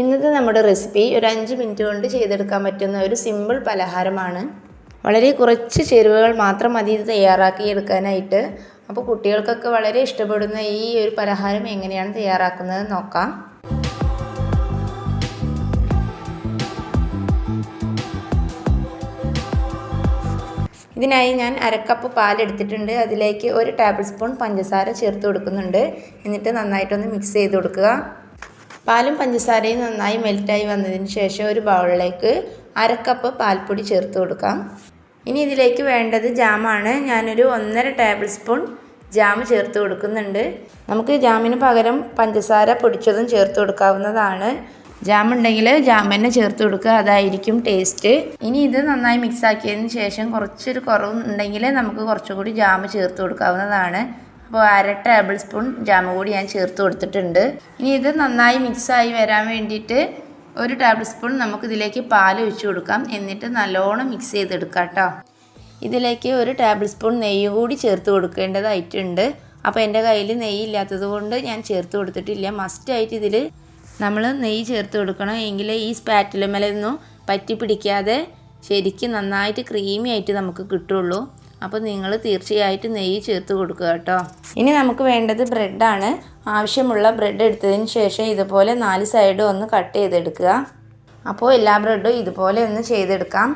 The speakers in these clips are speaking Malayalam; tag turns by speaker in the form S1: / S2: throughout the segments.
S1: ഇന്നത്തെ നമ്മുടെ റെസിപ്പി ഒരു അഞ്ച് മിനിറ്റ് കൊണ്ട് ചെയ്തെടുക്കാൻ പറ്റുന്ന ഒരു സിമ്പിൾ പലഹാരമാണ്. വളരെ കുറച്ച് ചേരുവകൾ മാത്രം മതി ഇത് തയ്യാറാക്കി എടുക്കാനായിട്ട്. അപ്പോൾ കുട്ടികൾക്കൊക്കെ വളരെ ഇഷ്ടപ്പെടുന്ന ഈ ഒരു പലഹാരം എങ്ങനെയാണ് തയ്യാറാക്കുന്നത് നോക്കാം. ഇതിനായി ഞാൻ അരക്കപ്പ് പാലെടുത്തിട്ടുണ്ട് അതിലേക്ക് ഒരു ടേബിൾ സ്പൂൺ പഞ്ചസാര ചേർത്ത് കൊടുക്കുന്നുണ്ട്. എന്നിട്ട് നന്നായിട്ടൊന്ന് മിക്സ് ചെയ്ത് കൊടുക്കുക. പാലും പഞ്ചസാരയും നന്നായി മെൽറ്റായി വന്നതിന് ശേഷം ഒരു ബൗളിലേക്ക് അരക്കപ്പ് പാൽപ്പൊടി ചേർത്ത് കൊടുക്കാം. ഇനി ഇതിലേക്ക് വേണ്ടത് ജാമാണ്. ഞാനൊരു ഒന്നര ടേബിൾ സ്പൂൺ ജാം ചേർത്ത് കൊടുക്കുന്നുണ്ട്. നമുക്ക് ജാമിന് പകരം പഞ്ചസാര പൊടിച്ചതും ചേർത്ത് കൊടുക്കാവുന്നതാണ്. ജാം ഉണ്ടെങ്കിൽ ജാം തന്നെ ചേർത്ത് കൊടുക്കുക. അതായിരിക്കും ടേസ്റ്റ്. ഇനി ഇത് നന്നായി മിക്സ് ആക്കിയതിന് ശേഷം കുറച്ചൊരു കുറവ് ഉണ്ടെങ്കിൽ നമുക്ക് കുറച്ചുകൂടി ജാം ചേർത്ത് കൊടുക്കാവുന്നതാണ്. അപ്പോൾ അര ടേബിൾ സ്പൂൺ ജാം കൂടി ഞാൻ ചേർത്ത് കൊടുത്തിട്ടുണ്ട്. ഇനി ഇത് നന്നായി മിക്സായി വരാൻ വേണ്ടിയിട്ട് ഒരു ടേബിൾ സ്പൂൺ നമുക്കിതിലേക്ക് പാൽ ഒഴിച്ചു കൊടുക്കാം. എന്നിട്ട് നല്ലോണം മിക്സ് ചെയ്തെടുക്കാം കേട്ടോ ഇതിലേക്ക് ഒരു ടേബിൾ സ്പൂൺ നെയ്യ് കൂടി ചേർത്ത് കൊടുക്കേണ്ടതായിട്ടുണ്ട്. അപ്പോൾ എന്റെ കയ്യിൽ നെയ്യ് ഇല്ലാത്തത് കൊണ്ട് ഞാൻ ചേർത്ത് കൊടുത്തിട്ടില്ല. മസ്റ്റായിട്ട് ഇതിൽ നമ്മൾ നെയ്യ് ചേർത്ത് കൊടുക്കണം. എങ്കിൽ ഈ സ്പാറ്റിലുമലൊന്നും പറ്റി പിടിക്കാതെ ശരിക്കും നന്നായിട്ട് ക്രീമി ആയിട്ട് നമുക്ക് കിട്ടുള്ളൂ. അപ്പോൾ നിങ്ങൾ തീർച്ചയായിട്ടും നെയ്യ് ചേർത്ത് കൊടുക്കുക കേട്ടോ. ഇനി നമുക്ക് വേണ്ടത് ബ്രെഡാണ്. ആവശ്യമുള്ള ബ്രെഡ് എടുത്തതിന് ശേഷം ഇതുപോലെ നാല് സൈഡും ഒന്ന് കട്ട് ചെയ്തെടുക്കുക. അപ്പോൾ എല്ലാ ബ്രെഡും ഇതുപോലെ ഒന്ന് ചെയ്തെടുക്കാം.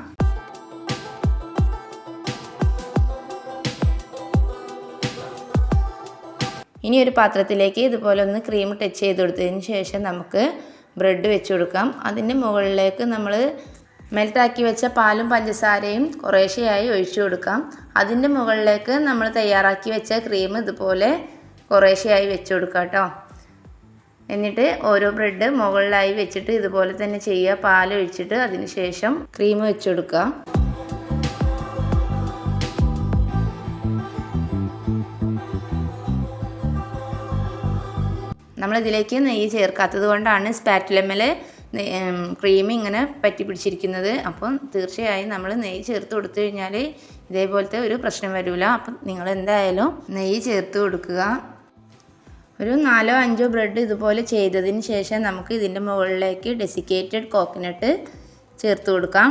S1: ഇനി ഒരു പാത്രത്തിലേക്ക് ഇതുപോലെ ഒന്ന് ക്രീം ടച്ച് ചെയ്ത് കൊടുത്തതിന് ശേഷം നമുക്ക് ബ്രെഡ് വെച്ച് കൊടുക്കാം. അതിന്റെ മുകളിലേക്ക് നമ്മൾ മെൽറ്റാക്കി വെച്ച പാലും പഞ്ചസാരയും കുറേശ്ശെയായി ഒഴിച്ചു കൊടുക്കാം. അതിന്റെ മുകളിലേക്ക് നമ്മൾ തയ്യാറാക്കി വെച്ച ക്രീം ഇതുപോലെ കുറേശ്ശെയായി വെച്ചു കൊടുക്കാം കേട്ടോ. എന്നിട്ട് ഓരോ ബ്രെഡ് മുകളിലായി വെച്ചിട്ട് ഇതുപോലെ തന്നെ ചെയ്യുക. പാൽ ഒഴിച്ചിട്ട് അതിന് ശേഷം ക്രീം വെച്ചു കൊടുക്കുക. നമ്മളിതിലേക്ക് നെയ്യ് ചേർക്കാത്തത് കൊണ്ടാണ് സ്പാറ്റിലമ്മൽ ക്രീം ഇങ്ങനെ പറ്റി പിടിച്ചിരിക്കുന്നത്. അപ്പം തീർച്ചയായും നമ്മൾ നെയ്യ് ചേർത്ത് കൊടുത്തു കഴിഞ്ഞാൽ ഇതേപോലത്തെ ഒരു പ്രശ്നം വരില്ല അപ്പം നിങ്ങൾ എന്തായാലും നെയ്യ് ചേർത്ത് കൊടുക്കുക. ഒരു നാലോ അഞ്ചോ ബ്രെഡ് ഇതുപോലെ ചെയ്തതിന് ശേഷം നമുക്ക് ഇതിന്റെ മുകളിലേക്ക് ഡെസിക്കേറ്റഡ് കോക്കനട്ട് ചേർത്ത് കൊടുക്കാം.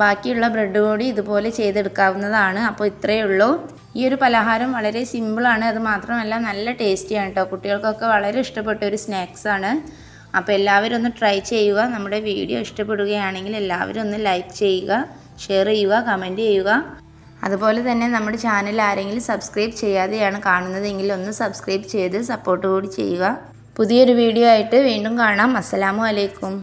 S1: ബാക്കിയുള്ള ബ്രെഡ് കൂടി ഇതുപോലെ ചെയ്തെടുക്കാവുന്നതാണ്. അപ്പോൾ ഇത്രയേ ഉള്ളൂ. ഈ ഒരു പലഹാരം വളരെ സിമ്പിളാണ് അത് മാത്രമല്ല നല്ല ടേസ്റ്റിയാണ് കേട്ടോ കുട്ടികൾക്കൊക്കെ വളരെ ഇഷ്ടപ്പെട്ട ഒരു സ്നാക്സാണ് അപ്പോൾ എല്ലാവരും ഒന്ന് ട്രൈ ചെയ്യുക. നമ്മുടെ വീഡിയോ ഇഷ്ടപ്പെടുകയാണെങ്കിൽ എല്ലാവരും ഒന്ന് ലൈക്ക് ചെയ്യുക ഷെയർ ചെയ്യുക കമന്റ് ചെയ്യുക. അതുപോലെ തന്നെ നമ്മുടെ ചാനൽ ആരെങ്കിലും സബ്സ്ക്രൈബ് ചെയ്യാതെയാണ് കാണുന്നതെങ്കിൽ ഒന്ന് സബ്സ്ക്രൈബ് ചെയ്ത് സപ്പോർട്ട് കൂടി ചെയ്യുക. പുതിയൊരു വീഡിയോ ആയിട്ട് വീണ്ടും കാണാം. അസ്സലാമു അലൈക്കും.